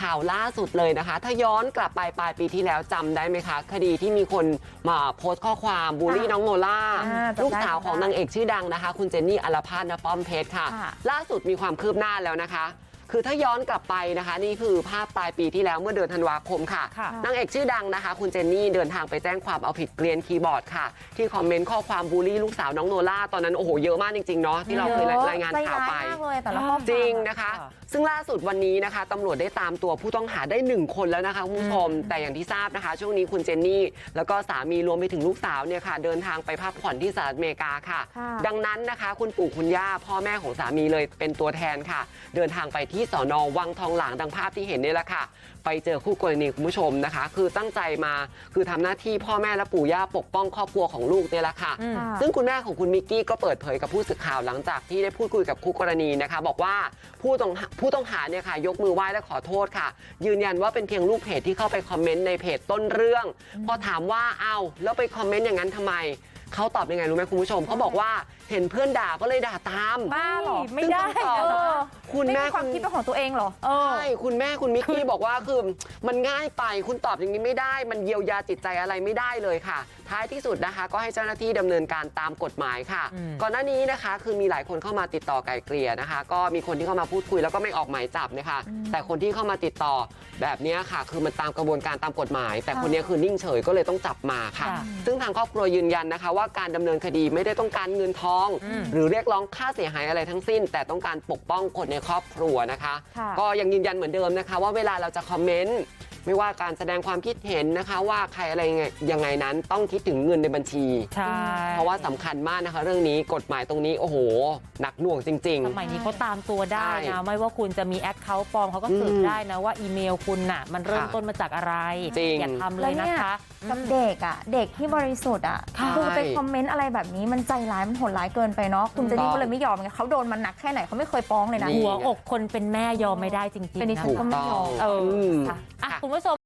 ข่าวล่าสุดเลยนะคะ ถ้าย้อนกลับไปปลายปีที่แล้วจำได้ไหมคะ คดีที่มีคนมาโพสต์ข้อความบูลลี่น้องโนล่าอ่าจำได้ลูกสาวของนางเอกชื่อดังนะคะ คุณเจนนี่อัลภาสนป้อมเพชรค่ะค่ะ ล่าสุดมีความคืบหน้าแล้วนะคะ คือถ้าย้อนกลับไปนะคะ นี่คือภาพปลายปีที่แล้วเมื่อเดือนธันวาคมค่ะค่ะนางเอกชื่อดังนะคะ คุณเจนนี่เดินทางไปแจ้งความเอาผิดเกรียนคีย์บอร์ดค่ะ ที่คอมเมนต์ข้อความบูลลี่ลูกสาวน้องโนล่าตอนนั้นโอ้โหเยอะมากจริงๆเนาะที่เราเคยรายงานข่าวไปใจร้ยมากเลยแต่ละข้อความจริงนะคะค่ะ ซึ่งล่าสุดวันนี้นะคะตำรวจได้ตามตัวผู้ต้องหาได้หนึ่งคนแล้วนะคะคุณผู้ชม แต่อย่างที่ทราบนะคะ ช่วงนี้คุณเจนนี่ แล้วก็สามีรวมไปถึงลูกสาวเนี่ยค่ะ เดินทางไปพักผ่อนที่สหรัฐอเมริกาค่ะค่ะ ดังนั้นนะคะ คุณปู่คุณย่าพ่อแม่ของสามีเลยเป็นตัวแทนค่ะ เดินทางไปที่สอนอวังทองหลางดังภาพที่เห็นนี่แหละค่ะ ไปเจอคู่กรณีคุณผู้ชมนะคะ คือตั้งใจมาคือทำหน้าที่พ่อแม่และปู่ย่าปกป้องครอบครัวของลูกเนี่ยแหละค่ะอืมค่ะ ซึ่งคุณแม่ของคุณมิกกี้ก็เปิดเผยกับผู้สื่อข่าวหลังจากที่ได้พูดคุยกับคู่กรณีนะคะ บอกว่าผู้ต้องหาผู้ต้องหาเนี่ยค่ะยกมือไหว้และขอโทษค่ะ ยืนยันว่าเป็นเพียงลูกเพจที่เข้าไปคอมเมนต์ในเพจต้นเรื่องพอถามว่าเอาวแล้วไปคอมเมนต์อย่างนั้นทำไม เขาตอบยังไงรู้ไหมคุณผู้ชมเขาบอกว่าเห็นเพื่อนด่าก็เลยด่าตามบ้าเหรอไม่ได้ซึ่งคำตอบเออคุณไม่แม่มีความณคิดเป็นของตัวเองเหรอเออใช่คุณแม่คุณมิกกี้บอกว่าคือมันง่ายไปคุณตอบอย่างนี้ไม่ได้ มันเยียวยาจิตใจอะไรไม่ได้เลยค่ะ ท้ายที่สุดนะคะ ก็ให้เจ้าหน้าที่ดำเนินการตามกฎหมายค่ะอืมก่อนหน้านี้นะคะ คือมีหลายคนเข้ามาติดต่อไกลเกลี่ยนะคะ ก็มีคนที่เข้ามาพูดคุยแล้วก็ไม่ออกหมายจับนะคะ แต่คนที่เข้ามาติดต่อแบบเนี้ยค่ะ คือมันตามกระบวนการตามกฎหมาย แต่คนเนี้ยคือนิ่งเฉยก็เลยต้องจับมาค่ะค่ะ ซึ่งทางครอบครัวยืนยันนะคะว่าการดำเนินคดีไม่ได้ต้องการเงินทองอืมหรือเรียกร้องค่าเสียหายอะไรทั้งสิ้น แต่ต้องการปกป้องคนในครอบครัวนะคะค่ะก็ยังยืนยันเหมือนเดิมนะคะ ว่าเวลาเราจะคอมเมนต์ ไม่ว่าการแสดงความคิดเห็นนะคะว่าใครอะไรยังไงยังไงนั้นต้องคิดถึงเงินในบัญชีใช่เพราะว่าสำคัญมากนะคะ เรื่องนี้กฎหมายตรงนี้โอ้โหหนักหน่วงจริงสมัยนี้เขาตามตัวได้ใช่นะไม่ว่าคุณจะมีแอคเคาท์ปลอมเขาก็สืบอืมได้นะว่าอีเมลคุณน่ะมันเริ่มค่ะต้นมาจากอะไรจริงอย่าทำเลยนะคะกับเด็กอะเด็กที่บริสุทธิ์อะค่ะคือไปคอมเมนต์อะไรแบบนี้มันใจร้ายมันโหดร้ายเกินไปเนาะคุณเจนนี่ถูกต้องก็เลยไม่ยอมไงเขาโดนมันหนักแค่ไหนเขาไม่เคยฟ้องเลยนะนี่หัวอกคนเป็นแม่ยอมไม่ได้จริงๆเป็นดินะฉันถูกก็ไม่ต้ยอองมเออมค่ะอะค่ะ คุณผู้ชม